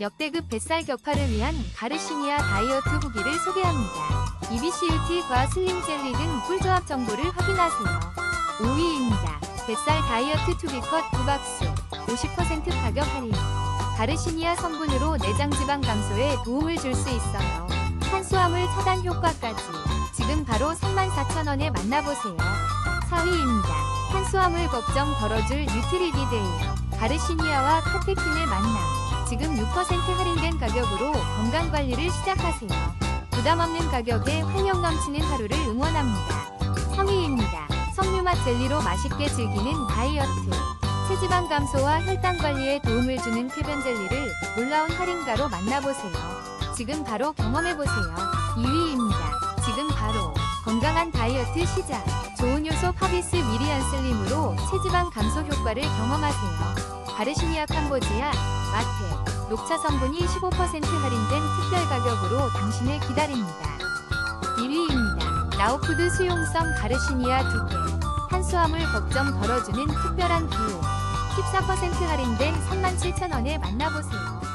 역대급 뱃살 격파를 위한 가르시니아 다이어트 후기를 소개합니다. EBCUT과 슬림 젤리 등 꿀조합 정보를 확인하세요. 5위입니다. 뱃살 다이어트 투비컷 2박스 50% 가격 할인. 가르시니아 성분으로 내장 지방 감소에 도움을 줄 수 있어요. 탄수화물 차단 효과까지. 지금 바로 34,000원에 만나보세요. 4위입니다. 탄수화물 걱정 덜어줄 뉴트리비데이. 가르시니아와 카테킨을 만나. 지금 6% 할인된 가격으로 건강관리를 시작하세요. 부담 없는 가격에 활력 넘치는 하루를 응원합니다. 3위입니다. 석류맛 젤리로 맛있게 즐기는 다이어트. 체지방 감소와 혈당 관리에 도움을 주는 쾌변 젤리를 놀라운 할인가로 만나보세요. 지금 바로 경험해보세요. 2위입니다. 지금 바로 건강한 다이어트 시작. 좋은 요소 파비스 미리안 슬림으로 체지방 감소 효과를 경험하세요. 가르시니아 캄보지아, 마테, 녹차 성분이 15% 할인된 특별 가격으로 당신을 기다립니다. 1위입니다. 나우푸드 수용성 가르시니아 2개. 탄수화물 걱정 덜어주는 특별한 기호. 14% 할인된 37,000원에 만나보세요.